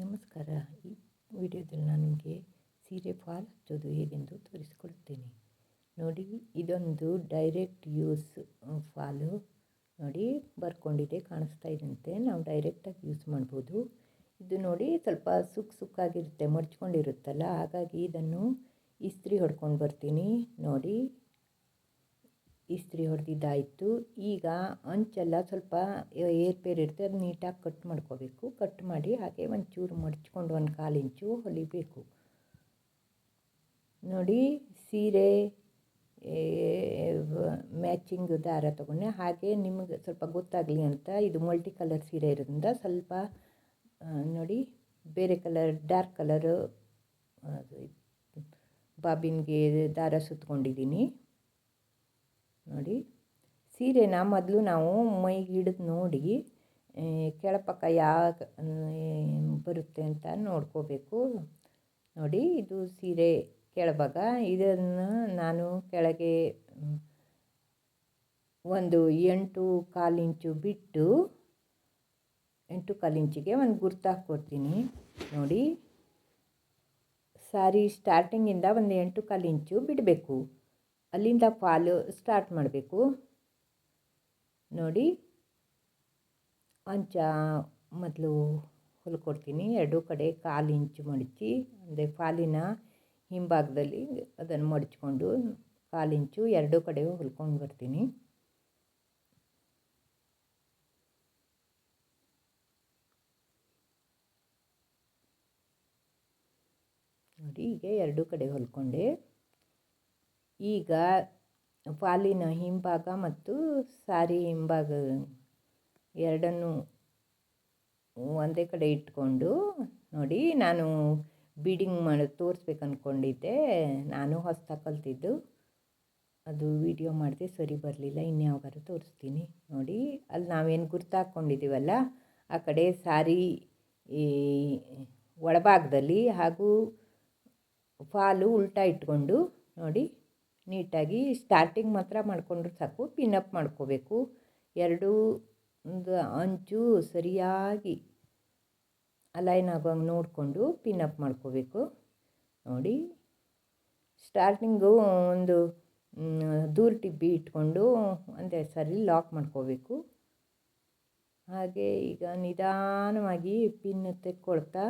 ನಮಸ್ಕಾರ. ಈ ವಿಡಿಯೋದಲ್ಲಿ ನಾನು ನಿಮಗೆ ಸೀರೆ ಫಾಲ್ ಹಚ್ಚೋದು ಹೇಗೆಂದು ತೋರಿಸ್ಕೊಳ್ತೇನೆ ನೋಡಿ, ಇದೊಂದು ಡೈರೆಕ್ಟ್ ಯೂಸ್ ಫಾಲು. ನೋಡಿ, ಬರ್ಕೊಂಡಿದೆ, ಕಾಣಿಸ್ತಾ ಇದ್ದಂತೆ ನಾವು ಡೈರೆಕ್ಟಾಗಿ ಯೂಸ್ ಮಾಡ್ಬೋದು. ಇದು ನೋಡಿ, ಸ್ವಲ್ಪ ಸುಕ್ ಸುಕ್ಕಾಗಿರುತ್ತೆ, ಮಡ್ಚ್ಕೊಂಡಿರುತ್ತಲ್ಲ. ಹಾಗಾಗಿ ಇದನ್ನು ಇಸ್ತ್ರಿ ಹೊಡ್ಕೊಂಡು ಬರ್ತೀನಿ. ನೋಡಿ ಇಸ್ತ್ರಿ ಹೊಡೆದಿದ್ದಾಯಿತು. ಈಗ ಅಂಚೆಲ್ಲ ಸ್ವಲ್ಪ ಏರ್ಪೇರು ಇರುತ್ತೆ ಅದು ನೀಟಾಗಿ ಕಟ್ ಮಾಡ್ಕೋಬೇಕು. ಕಟ್ ಮಾಡಿ ಹಾಗೆ ಒಂಚೂರು ಮಡ್ಚ್ಕೊಂಡು ಒಂದು ಕಾಲು ಇಂಚು ಹೊಲಿಬೇಕು. ನೋಡಿ, ಸೀರೆ ಮ್ಯಾಚಿಂಗ್ ದಾರ ತೊಗೊಂಡೆ. ಹಾಗೆ ನಿಮಗೆ ಸ್ವಲ್ಪ ಗೊತ್ತಾಗಲಿ ಅಂತ ಇದು ಮಲ್ಟಿ ಕಲರ್ ಸೀರೆ ಇರೋದ್ರಿಂದ ಸ್ವಲ್ಪ ನೋಡಿ, ಬೇರೆ ಕಲರ್, ಡಾರ್ಕ್ ಕಲರು ಬಾಬಿನ್ಗೆ ದಾರ ಸುತ್ಕೊಂಡಿದ್ದೀನಿ. ನೋಡಿ. ಸೀರೆನ ಮೊದಲು ನಾವು ಮೈಗೆ ಹಿಡಿದು ನೋಡಿ ಕೆಳಪಕ್ಕ ಯಾವ ಬರುತ್ತೆ ಅಂತ ನೋಡ್ಕೋಬೇಕು. ನೋಡಿ, ಇದು ಸೀರೆ ಕೆಳಭಾಗ. ಇದನ್ನು ನಾನು ಕೆಳಗೆ ಒಂದು ಎಂಟು ಕಾಲು ಇಂಚು ಬಿಟ್ಟು, ಎಂಟು ಕಾಲು ಇಂಚಿಗೆ ಒಂದು ಗುರ್ತು ನೋಡಿ, ಸಾರಿ ಸ್ಟಾರ್ಟಿಂಗಿಂದ ಒಂದು ಎಂಟು ಕಾಲು ಇಂಚು ಬಿಡಬೇಕು. ಅಲ್ಲಿಂದ ಫಾಲು ಸ್ಟಾರ್ಟ್ ಮಾಡಬೇಕು. ನೋಡಿ, ಅಂಚ ಮೊದಲು ಹೊಲ್ಕೊಡ್ತೀನಿ ಎರಡು ಕಡೆ ಕಾಲು ಇಂಚು ಮಡಚಿ, ಅಂದರೆ ಫಾಲಿನ ಹಿಂಭಾಗದಲ್ಲಿ ಅದನ್ನು ಮಡಚ್ಕೊಂಡು ಕಾಲು ಇಂಚು ಎರಡು ಕಡೆ ಹೊಲ್ಕೊಂಡು ಬರ್ತೀನಿ. ನೋಡಿ, ಹೀಗೆ ಎರಡು ಕಡೆ ಹೊಲ್ಕೊಂಡೆ. ಈಗ ಫಾಲಿನ ಹಿಂಭಾಗ ಮತ್ತು ಸಾರಿ ಹಿಂಭಾಗ ಎರಡನ್ನು ಒಂದೇ ಕಡೆ ಇಟ್ಕೊಂಡು ನೋಡಿ ನಾನು ಬೀಡಿಂಗ್ ಮಾಡಿ ತೋರಿಸ್ಬೇಕು ಅಂದ್ಕೊಂಡಿದ್ದೆ ನಾನು ಹೊಸ್ದಾಗಿ ಕಲ್ತಿದ್ದು. ಅದು ವಿಡಿಯೋ ಮಾಡಿದೆ, ಸರಿ ಬರಲಿಲ್ಲ ಇನ್ಯಾವಾಗಾರು ತೋರಿಸ್ತೀನಿ. ನೋಡಿ, ಅಲ್ಲಿ ನಾವೇನು ಗುರ್ತು ಹಾಕ್ಕೊಂಡಿದ್ದೀವಲ್ಲ ಆ ಕಡೆ ಸಾರಿ ಈ ಒಳಭಾಗದಲ್ಲಿ ಹಾಗೂ ಫಾಲು ಉಲ್ಟಾ ಇಟ್ಕೊಂಡು ನೋಡಿ. ನೀಟಾಗಿ ಸ್ಟಾರ್ಟಿಂಗ್ ಮಾತ್ರ ಮಾಡಿಕೊಂಡ್ರೆ ಸಾಕು ಪಿನ್ನಪ್ ಮಾಡ್ಕೋಬೇಕು. ಎರಡು, ಒಂದು ಅಂಚು ಸರಿಯಾಗಿ ಅಲೈನ್ ಆಗೋಂಗೆ ನೋಡಿಕೊಂಡು ಪಿನ್ನಪ್ ಮಾಡ್ಕೋಬೇಕು. ನೋಡಿ ಸ್ಟಾರ್ಟಿಂಗು ಒಂದು ದೂರ ಟಿಬ್ಬಿ ಇಟ್ಕೊಂಡು ಅಂದರೆ ಸರಿ ಲಾಕ್ ಮಾಡ್ಕೋಬೇಕು. ಹಾಗೆ ಈಗ ನಿಧಾನವಾಗಿ ಪಿನ್ ತೆಕ್ಕೊಳ್ತಾ,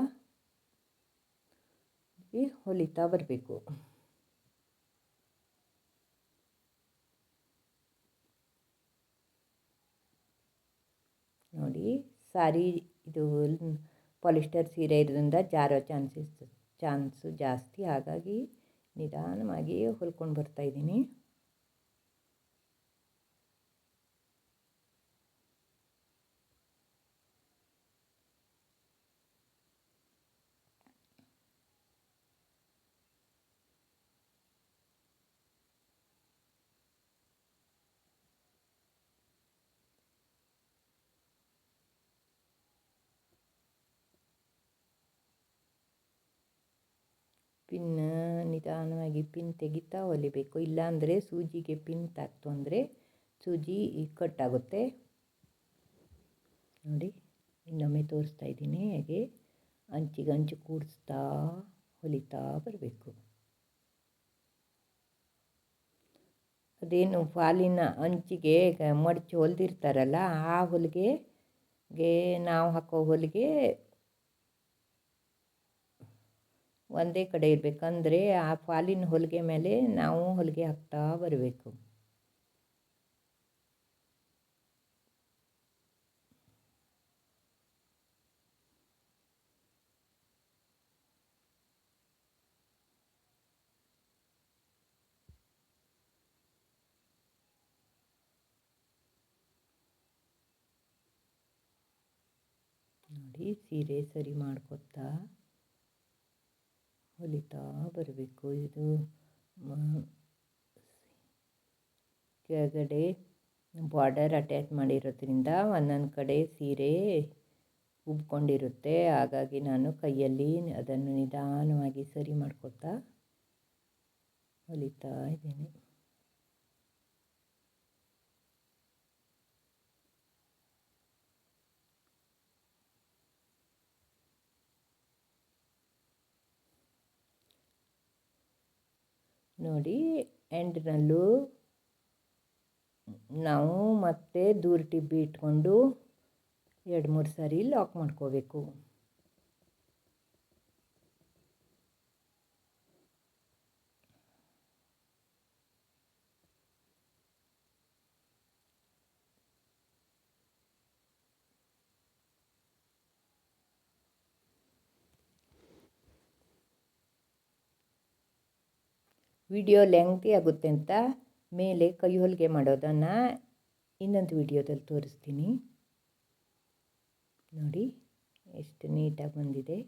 ಹೊಲಿತಾ ಬರಬೇಕು. ನೋಡಿ ಸಾರಿ ಇದು ಪಾಲಿಸ್ಟರ್ ಸೀರೆ ಇರೋದ್ರಿಂದ ಜಾರೋ ಚಾನ್ಸಸ್ ಚಾನ್ಸು ಜಾಸ್ತಿ. ಹಾಗಾಗಿ ನಿಧಾನವಾಗಿ ಹೊಲ್ಕೊಂಡು ಬರ್ತಾಯಿದ್ದೀನಿ ಪಿನ್ ನಿಧಾನವಾಗಿ ಪಿನ್ ತೆಗಿತಾ ಹೊಲಿಬೇಕು ಇಲ್ಲಾಂದರೆ ಸೂಜಿಗೆ ಪಿನ್ ತಾಕ್ತು ಅಂದರೆ ಸೂಜಿ ಕಟ್ಟಾಗುತ್ತೆ. ನೋಡಿ, ಇನ್ನೊಮ್ಮೆ ತೋರಿಸ್ತಾ ಇದ್ದೀನಿ ಹಾಗೆ. ಅಂಚಿಗೆ ಅಂಚು ಕೂಡಿಸ್ತಾ ಹೊಲಿತಾ ಬರಬೇಕು. ಅದೇನು ಫಾಲಿನ ಅಂಚಿಗೆ ಮಡಚಿ ಹೊಲ್ದಿರ್ತಾರಲ್ಲ, ಆ ಹೊಲಿಗೆಗೆ ನಾವು ಹಾಕೋ ಹೊಲಿಗೆ ಒಂದೇ ಕಡೆ ಇರಬೇಕಂದ್ರೆ ಆ ಫಾಲಿನ ಹೊಲಿಗೆ ಮೇಲೆ ನಾವು ಹೊಲಿಗೆ ಹಾಕ್ತಾ ಬರಬೇಕು. ನೋಡಿ, ಸೀರೆ ಸರಿ ಮಾಡ್ಕೊತಾ ಹೊಲಿತಾ ಬರಬೇಕು. ಇದು ಕೆಳಗಡೆ ಬಾರ್ಡರ್ ಅಟ್ಯಾಚ್ ಮಾಡಿರೋದ್ರಿಂದ ಒಂದೊಂದು ಕಡೆ ಸೀರೆ ಉಬ್ಕೊಂಡಿರುತ್ತೆ. ಹಾಗಾಗಿ ನಾನು ಕೈಯಲ್ಲಿ ಅದನ್ನು ನಿಧಾನವಾಗಿ ಸರಿ ಮಾಡ್ಕೊತಾ ಹೊಲಿತಾ ಇದ್ದೀನಿ. ನೋಡಿ ಎಂಡ್ನಲ್ಲೂ ನಾವು ಮತ್ತೆ ದೂರ ಟಿಬ್ಬಿ ಇಟ್ಕೊಂಡು ಎರಡು ಮೂರು ಸಾರಿ ಲಾಕ್ ಮಾಡ್ಕೋಬೇಕು. ವಿಡಿಯೋ ಲೆಂಗ್ತಿ ಆಗುತ್ತೆ ಅಂತ ಮೇಲೆ ಕೈ ಹೊಲಿಗೆ ಮಾಡೋದನ್ನು ಇನ್ನೊಂದು ವಿಡಿಯೋದಲ್ಲಿ ತೋರಿಸ್ತೀನಿ. ನೋಡಿ, ಎಷ್ಟು ನೀಟಾಗಿ ಬಂದಿದೆ.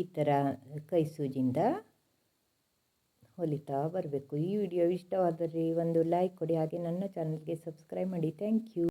ಈ ಥರ ಕೈ ಸೂಜಿಂದ ಹೊಲಿತಾ ಬರಬೇಕು. ಈ ವಿಡಿಯೋ ಇಷ್ಟವಾದರೆ ಒಂದು ಲೈಕ್ ಕೊಡಿ, ಹಾಗೆ ನನ್ನ ಚಾನಲ್ಗೆ ಸಬ್ಸ್ಕ್ರೈಬ್ ಮಾಡಿ. Thank you